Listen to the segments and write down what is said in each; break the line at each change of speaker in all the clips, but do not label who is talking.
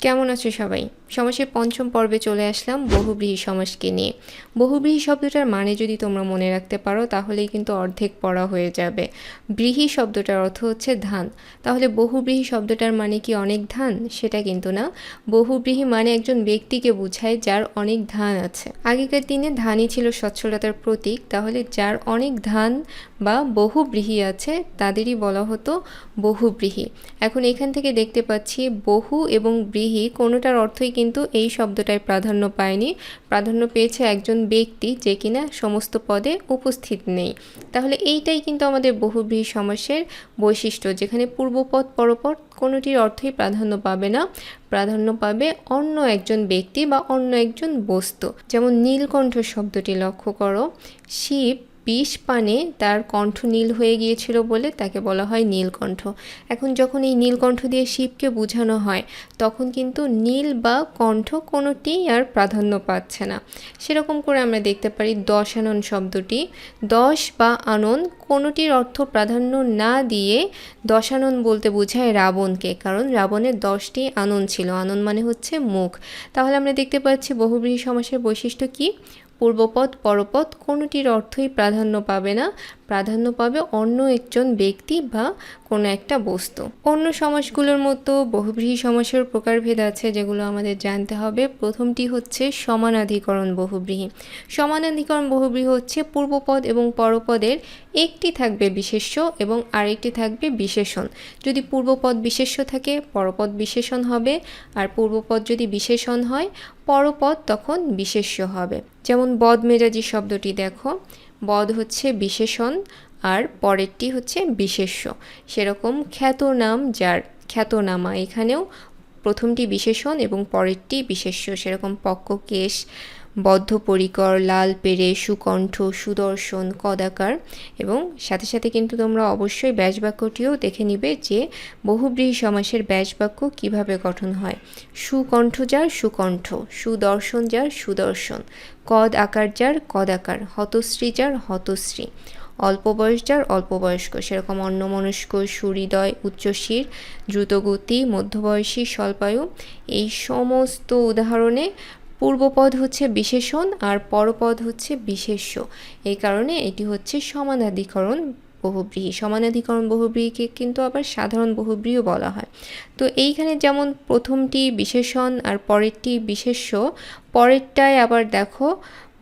কেমন আছো সবাই? সমাসের পঞ্চম পর্বে চলে আসলাম বহুব্রীহি সমাসকে নিয়ে। বহুব্রীহি শব্দটার মানে যদি তোমরা মনে রাখতে পারো, তাহলেই কিন্তু অর্ধেক পড়া হয়ে যাবে। ব্রীহি শব্দটার অর্থ হচ্ছে ধান। তাহলে বহুব্রীহি শব্দটার মানে কি অনেক ধান? সেটা কিন্তু না। বহুব্রীহি মানে একজন ব্যক্তিকে বোঝায় যার অনেক ধান আছে। আগেকার দিনে ধানই ছিল সচ্ছলতার প্রতীক। তাহলে যার অনেক ধান বা বহুব্রীহি আছে, তাদেরই বলা হতো বহুব্রীহি। এখন এখান থেকে দেখতে পাচ্ছি বহু এবং ব্রীহি কোনোটার অর্থই কিন্তু এই শব্দটায় প্রাধান্য পায়নি। প্রাধান্য পেয়েছে একজন ব্যক্তি যে কিনা সমস্ত পদে উপস্থিত নেই। তাহলে এইটাই কিন্তু আমাদের বহুব্রীহি সমাসের বৈশিষ্ট্য, যেখানে পূর্বপদ, পরপদ কোনোটির অর্থই প্রাধান্য পাবে না। প্রাধান্য পাবে অন্য একজন ব্যক্তি বা অন্য একজন বস্তু। যেমন নীলকণ্ঠ শব্দটি লক্ষ্য করো। শিব বিষ পানে তার কণ্ঠ নীল হয়ে গিয়েছিল বলে তাকে বলা হয় নীলকণ্ঠ। এখন যখন এই নীলকণ্ঠ দিয়ে শিবকে বোঝানো হয়, তখন কিন্তু নীল বা কণ্ঠ কোনোটি আর প্রাধান্য পাচ্ছে না। সেরকম করে আমরা দেখতে পারি দশানন শব্দটি। দশ বা আনন কোনোটির অর্থ প্রাধান্য না দিয়ে দশানন বলতে বোঝায় রাবণকে, কারণ রাবণের দশটি আনন ছিল। আনন মানে হচ্ছে মুখ। তাহলে আমরা দেখতে পাচ্ছি বহুব্রীহি সমাসের বৈশিষ্ট্য কি? পূর্বপদ, পরপদ কোনোটির অর্থই প্রাধান্য পাবে না। প্রাধান্য পাবে অন্য একজন ব্যক্তি বা কোনো একটা বস্তু। অন্য সমাসগুলোর মতো বহুব্রীহি সমাসের প্রকারভেদ আছে যেগুলো আমাদের জানতে হবে। প্রথমটি হচ্ছে সমানাধিকরণ বহুব্রীহি। সমানাধিকরণ বহুব্রীহি হচ্ছে পূর্বপদ এবং পরপদের একটি থাকবে বিশেষ্য এবং আরেকটি থাকবে বিশেষণ। যদি পূর্বপদ বিশেষ্য থাকে, পরপদ বিশেষণ হবে। আর পূর্বপদ যদি বিশেষণ হয়, পরপদ তখন বিশেষ্য হবে। যেমন বদমেজাজি শব্দটি দেখো। বদ হচ্ছে বিশেষণ আর পরেরটি হচ্ছে বিশেষ্য। সেরকম খ্যাতনাম যার খ্যাতনামা এখানেও প্রথমটি বিশেষণ এবং পরেরটি বিশেষ্য। সেরকম পক্ক, কেশ বদ্ধপরিকর, লাল পেরে, সুকণ্ঠ, সুদর্শন, কদাকার এবং সাথে সাথে কিন্তু তোমরা অবশ্যই ব্যাসবাক্যটিও দেখে নিবে যে বহুব্রীহি সমাসের ব্যাসবাক্য কীভাবে গঠন হয়। সুকণ্ঠ যার সুকণ্ঠ, সুদর্শন যার সুদর্শন, কদ আকার যার কদ আকার হতশ্রী যার হতশ্রী, অল্প বয়স যার অল্প বয়স্ক, সেরকম অন্যমনস্ক, সুহৃদয়, উচ্চশির, দ্রুতগতি, মধ্যবয়সী, স্বল্পায়ু, এই সমস্ত উদাহরণে পূর্বপদ হচ্ছে বিশেষণ আর পরপদ হচ্ছে বিশেষ্য। এই কারণে এটি হচ্ছে সমানাধিকরণ বহুব্রীহি সমানাধিকরণ বহুব্রীহিকে কিন্তু আবার সাধারণ বহুব্রীও বলা হয়। তো এইখানে যেমন প্রথমটি বিশেষণ আর পরেরটি বিশেষ্য, পরেরটায় আবার দেখো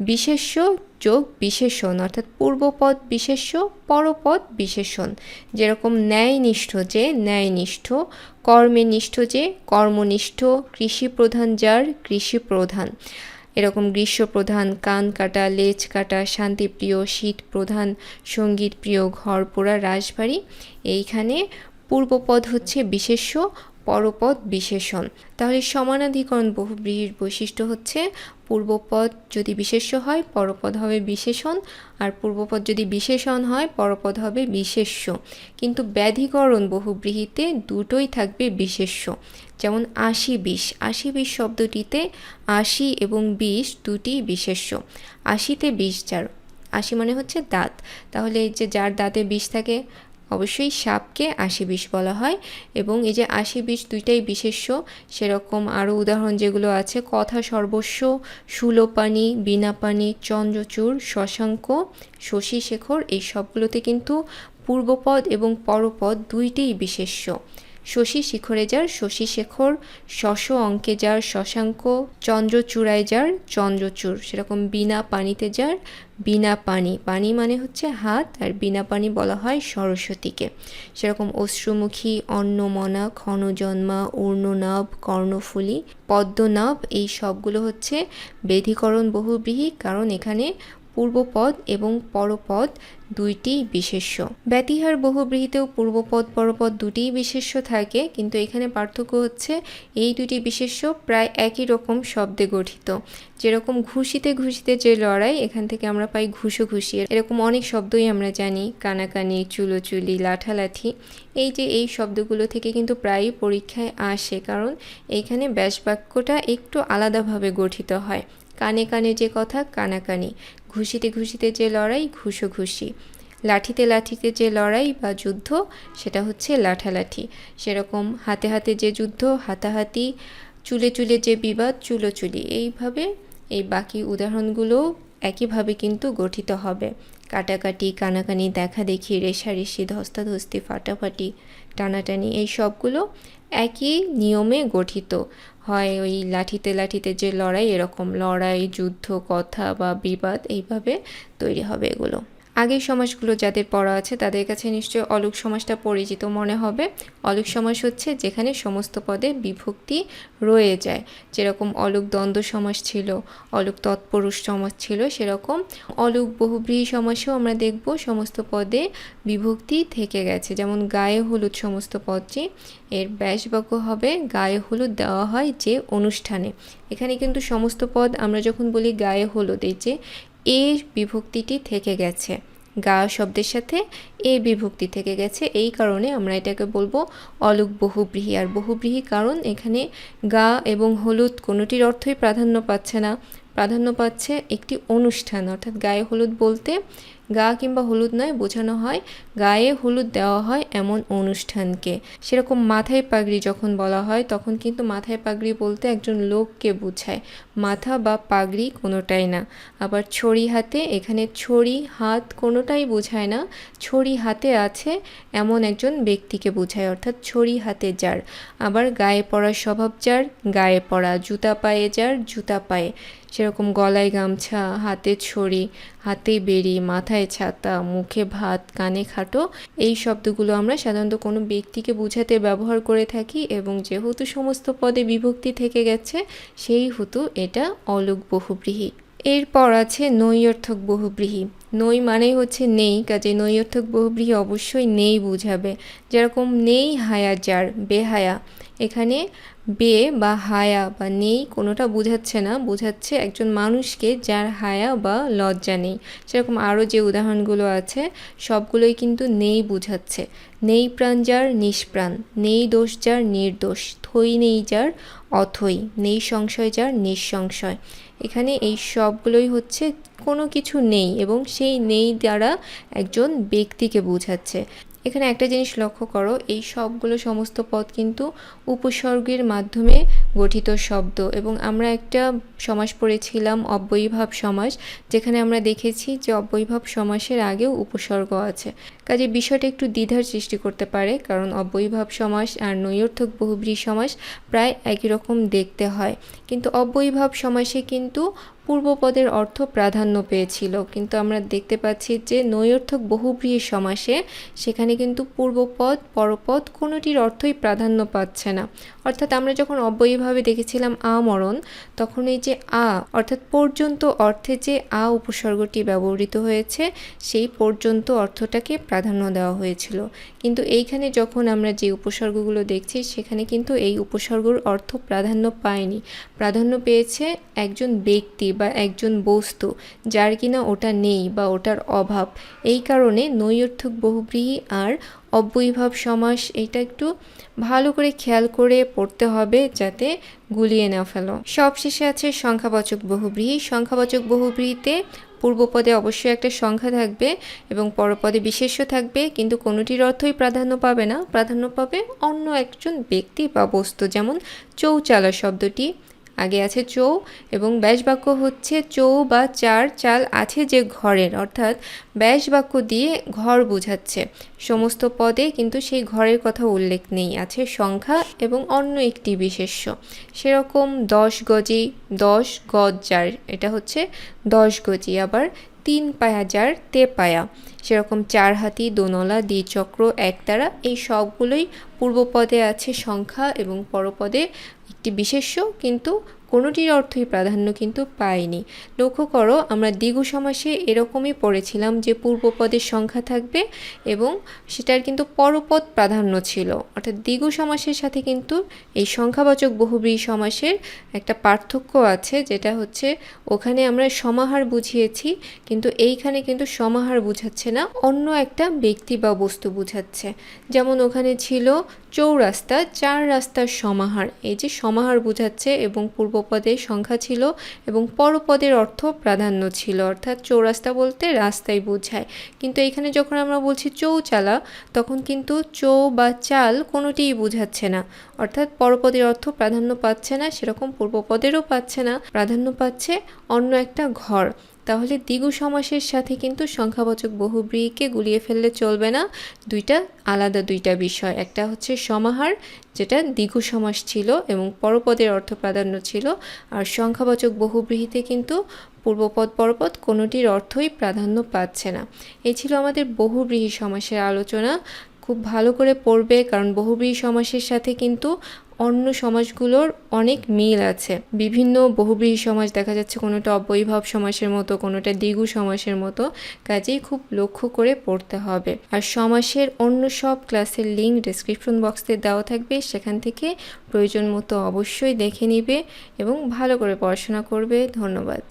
বিশেষ্য যোগ বিশেষণ, অর্থাৎ পূর্বপদ বিশেষ্য, পরপদ বিশেষণ। যেরকম ন্যায়নিষ্ঠ যে, ন্যায়নিষ্ঠ, কর্মে নিষ্ঠ যে, কর্মনিষ্ঠ কৃষি প্রধান যার কৃষি প্রধান এরকম গ্রীষ্ম প্রধান কান কাটা, লেজ কাটা, শান্তিপ্রিয় শীত প্রধান সংগীত প্রিয় ঘর পোড়া, রাজবাড়ি। এইখানে পূর্বপদ হচ্ছে বিশেষ্য পরপদ বিশেষণ। তাহলে সমানাধিকরণ বহুব্রীহির বৈশিষ্ট্য হচ্ছে পূর্বপদ যদি বিশেষ্য হয়, পরপদ হবে বিশেষণ, আর পূর্বপদ যদি বিশেষণ হয়, পরপদ হবে বিশেষ্য। কিন্তু ব্যাধিকরণ বহুব্রীহিতে দুটোই থাকবে বিশেষ্য। যেমন আশি বিষ। আশি বিষ শব্দটিতে আশি এবং বিষ দুটি বিশেষ্য। আশিতে বিষ যার। আশি মানে হচ্ছে দাঁত। তাহলে যে যার দাঁতে বিষ থাকে অবশ্যই সাপকে আশি বিষ বলা হয় এবং এই যে আশি বিষ দুইটাই বিশেষ্য, সেরকম আরও উদাহরণ যেগুলো আছে, কথা সর্বস্ব, সুলোপানি, বিনাপানি, চন্দ্রচূড়, শশাঙ্ক শশী শেখর এই সবগুলোতে কিন্তু পূর্বপদ এবং পরপদ দুইটিই বিশেষ্য। শশী শিখরে যার, শশী শেখর, শশ অঙ্কে যার, শশাঙ্ক, চন্দ্রচূড়ায় যার, চন্দ্রচূড়। সেরকম বিনা পানিতে যার, বিনা পানি। পানি মানে হচ্ছে হাত, আর বিনা পানি বলা হয় সরস্বতীকে। সেরকম অশ্রুমুখী, অন্নমনা, ক্ষণজন্মা, ঊর্ণনাভ, কর্ণফুলি, পদ্মনাভ, এই সবগুলো হচ্ছে বেধিকরণ বহুব্রীহি কারণ এখানে পূর্বপদ এবং পরপদ দুইটি বিশেষ্য। ব্যতিহার বহুব্রীহিতেও পূর্বপদ, পরপদ দুটিই বিশেষ্য থাকে, কিন্তু এখানে পার্থক্য হচ্ছে এই দুটি বিশেষ্য প্রায় একই রকম শব্দে গঠিত। যেরকম ঘুষিতে ঘুষিতে যে লড়াই, এখান থেকে আমরা পাই ঘুষো ঘুষি। এরকম অনেক শব্দই আমরা জানি, কানাকানি, চুলোচুলি, লাঠালাঠি। এই যে এই শব্দগুলো থেকে কিন্তু প্রায়ই পরীক্ষায় আসে, কারণ এইখানে ব্যাসবাক্যটা একটু আলাদাভাবে গঠিত হয়। কানে কানে যে কথা, কানাকানি। ঘুষিতে ঘুষিতে যে লড়াই, ঘুষো ঘুষি। লাঠিতে লাঠিতে যে লড়াই বা যুদ্ধ, সেটা হচ্ছে লাঠালাঠি। সেরকম হাতে হাতে যে যুদ্ধ, হাতাহাতি, চুলে চুলে যে বিবাদ চুলোচুলি এইভাবে এই বাকি উদাহরণগুলো একইভাবে কিন্তু গঠিত হবে। কাটাকাটি, কানাকানি, দেখা দেখি, রেশারেশি, ধস্তাধস্তি, ফাটাফাটি, টানাটানি, এই সবগুলো একই নিয়মে গঠিত। হয় ওই লাঠিতে লাঠিতে যে লড়াই, এরকম লড়াই, যুদ্ধ, কথা বা বিবাদ, এইভাবে তৈরি হবে এগুলো। আগের সমাসগুলো যাদের পড়া আছে তাদের কাছে নিশ্চয়ই অলুক সমাসটা পরিচিত মনে হবে। অলুক সমাস হচ্ছে যেখানে সমস্ত পদে বিভক্তি রয়ে যায়। যেরকম অলুক দ্বন্দ্ব সমাস ছিল, অলুক তৎপুরুষ সমাস ছিল, সেরকম অলুক বহুব্রীহি সমাসেও আমরা দেখব সমস্ত পদে বিভক্তি থেকে গেছে। যেমন গায়ে হলুদ সমস্ত পদটি, এর ব্যাসবাক্য হবে, গায়ে হলুদ দেওয়া হয় যে অনুষ্ঠানে। এখানে কিন্তু সমস্ত পদ আমরা যখন বলি গায়ে হলুদ, এই যে এ বিভক্তিটি থেকে গেছে। গা শব্দের সাথে এ বিভক্তি থেকে গেছে। এই কারণে আমরা এটাকে বলব অলুক বহুব্রীহি। আর বহুব্রীহি কারণ এখানে গা এবং হলুদ কোনোটির অর্থই প্রাধান্য পাচ্ছে না। প্রাধান্য পাচ্ছে একটি অনুষ্ঠান, অর্থাৎ গায়ে হলুদ বলতে গা কিংবা হলুদ নয়, বোঝানো হয় গায়ে হলুদ দেওয়া হয় এমন অনুষ্ঠানকে। সেরকম মাথায় পাগড়ি যখন বলা হয়, তখন কিন্তু মাথায় পাগড়ি বলতে একজন লোককে বোঝায়। মাথা বা পাগড়ি কোনোটাই না। আবার ছড়ি হাতে, এখানে ছড়ি, হাত কোনোটাই বোঝায় না। ছড়ি হাতে আছে এমন একজন ব্যক্তিকে বোঝায়, অর্থাৎ ছড়ি হাতে যার আবার গায়ে পড়ার স্বভাব যার গায়ে পড়া জুতা পায়ে যার জুতা পায়ে। সেরকম গলায় গামছা, হাতে ছড়ি হাতে বেরি মাথায় ছাতা, মুখে ভাত, কানে খাটো, এই শব্দগুলো আমরা সাধারণত কোনো ব্যক্তিকে বোঝাতে ব্যবহার করে থাকি এবং যেহেতু সমস্ত পদে বিভক্তি থেকে গেছে সেই হেতু এটা অলোক বহুব্রীহি। এরপর আছে নৈয়র্থক বহুব্রীহি। নই মানেই হচ্ছে নেই, কাজে নৈয়র্থক বহুব্রীহি অবশ্যই নেই বুঝাবে। যেরকম নেই হায়া যার, বেহায়া। এখানে বে বা হায়া বা নেই কোনোটা বোঝাচ্ছে না, বোঝাচ্ছে একজন মানুষকে যার হায়া বা লজ্জা নেই। সেরকম আরও যে উদাহরণগুলো আছে, সবগুলোই কিন্তু নেই বোঝাচ্ছে। নেই প্রাণ যার নিষ্প্রাণ, নেই দোষ যার নির্দোষ, থই নেই যার অথই, নেই সংশয় যার নিঃসংশয়। এখানে এই সবগুলোই হচ্ছে কোনো কিছু নেই এবং সেই নেই দ্বারা একজন ব্যক্তিকে বোঝাচ্ছে। এখানে একটা জিনিস লক্ষ্য করো, এই সবগুলো সমস্ত পদ কিন্তু উপসর্গের মাধ্যমে গঠিত শব্দ। এবং আমরা একটা সমাস পড়েছিলাম, অব্যয়ীভাব সমাস, যেখানে আমরা দেখেছি যে অব্যয়ীভাব সমাসের আগেও উপসর্গ আছে। কাজে বিষয়টা একটু দ্বিধার সৃষ্টি করতে পারে, কারণ অব্যয়ীভাব সমাস আর নৈর্থক বহুব্রী সমাস প্রায় একই রকম দেখতে হয়। কিন্তু অব্যয়ীভাব সমাসে কিন্তু পূর্বপদের অর্থ প্রাধান্য পেয়েছিল। কিন্তু আমরা দেখতে পাচ্ছি যে নৈয়র্থক বহুব্রীহি সমাসে সেখানে কিন্তু পূর্বপদ, পরপদ কোনোটির অর্থই প্রাধান্য পাচ্ছে না। অর্থাৎ আমরা যখন অব্যয়ীভাবে দেখেছিলাম আমরণ, তখন এই যে আ, অর্থাৎ পর্যন্ত অর্থে যে আ উপসর্গটি ব্যবহৃত হয়েছে, সেই পর্যন্ত অর্থটাকে প্রাধান্য দেওয়া হয়েছিল। কিন্তু এইখানে যখন আমরা যে উপসর্গগুলো দেখছি, সেখানে কিন্তু এই উপসর্গর অর্থ প্রাধান্য পায়নি। প্রাধান্য পেয়েছে একজন ব্যক্তি বা একজন বস্তু যার কিনা ওটা নেই বা ওটার অভাব। এই কারণে নৈয়র্থক বহুব্রীহি আর অব্যয়ীভাব সমাস এটা একটু ভালো করে খেয়াল করে পড়তে হবে যাতে গুলিয়ে না ফেলো। সবশেষে আছে সংখ্যাবাচক বহুব্রীহি। সংখ্যাবাচক বহুব্রীহিতে পূর্বপদে অবশ্যই একটা সংখ্যা থাকবে এবং পরপদে বিশেষ্য থাকবে, কিন্তু কোনোটির অর্থই প্রাধান্য পাবে না। প্রাধান্য পাবে অন্য একজন ব্যক্তি বা বস্তু, যেমন চৌচালা শব্দটি। আগে আছে চৌ এবং ব্যাস বাক্য হচ্ছে চৌ বা চার চাল আছে যে ঘরের, অর্থাৎ ব্যাস বাক্য দিয়ে ঘর বোঝাচ্ছে। সমস্ত পদে কিন্তু সেই ঘরের কথা উল্লেখ নেই, আছে সংখ্যা এবং অন্য একটি বিশেষ্য। সেরকম দশ গজি, দশ গজ যার, এটা হচ্ছে দশ গজি, আবার তিন পায়া যার, তে পায়া। সেরকম চার হাতি, দোনলা, দ্বিচক্র একতারা এই সবগুলোই পূর্বপদে আছে সংখ্যা এবং পরপদে একটি বিশেষ্য, কিন্তু কোনোটির অর্থই প্রাধান্য কিন্তু পায়নি লক্ষ্য করো, আমরা দ্বিগু সমাসে এরকমই পড়েছিলাম যে পূর্বপদের সংখ্যা থাকবে এবং সেটার কিন্তু পরপদ প্রাধান্য ছিল। অর্থাৎ দ্বিগু সমাসের সাথে কিন্তু এই সংখ্যাবাচক বহুব্রীহি সমাসের একটা পার্থক্য আছে, যেটা হচ্ছে ওখানে আমরা সমাহার বুঝিয়েছি, কিন্তু এইখানে কিন্তু সমাহার বুঝাচ্ছে না, অন্য একটা ব্যক্তি বা বস্তু বুঝাচ্ছে। যেমন ওখানে ছিল চৌরাস্তা, চার রাস্তার সমাহার। এই যে সমাহার বুঝাচ্ছে এবং পূর্ব পূর্বপদের সংখ্যা ছিল এবং পরপদের অর্থ প্রাধান্য ছিল। অর্থাৎ চৌরাস্তা বলতে রাস্তাই বোঝায়। কিন্তু এখানে যখন আমরা বলছি চৌচালা, তখন কিন্তু চৌ বা চাল কোনোটিই বোঝাচ্ছে না। অর্থাৎ পরপদের অর্থ প্রাধান্য পাচ্ছে না, সেরকম পূর্বপদেরও পাচ্ছে না, প্রাধান্য পাচ্ছে অন্য একটা ঘর। তাহলে দ্বিগু সমাসের সাথে কিন্তু সংখ্যাবাচক বহুব্রীহিকে গুলিয়ে ফেললে চলবে না। দুইটা আলাদা দুইটা বিষয়। একটা হচ্ছে সমাহার, যেটা দ্বিগু সমাস ছিল এবং পরপদের অর্থ প্রাধান্য ছিল। আর সংখ্যাবাচক বহুব্রীহিতে কিন্তু পূর্বপদ, পরপদ কোনোটির অর্থই প্রাধান্য পাচ্ছে না। এই ছিল আমাদের বহুব্রীহি সমাসের আলোচনা। খুব ভালো করে পড়বে, কারণ বহুব্রীহি সমাসের সাথে কিন্তু অন্য সমাজগুলোর অনেক মিল আছে। বিভিন্ন বহুব্রীহি সমাজ দেখা যাচ্ছে কোনোটা অবৈভব সমাসের মতো, কোনোটা দ্বিগু সমাসের মতো, কাজেই খুব লক্ষ্য করে পড়তে হবে। আর সমাসের অন্য সব ক্লাসের লিঙ্ক ডিসক্রিপশন বক্সে দেওয়া থাকবে, সেখান থেকে প্রয়োজন মতো অবশ্যই দেখে নিবে এবং ভালো করে পড়াশোনা করবে। ধন্যবাদ।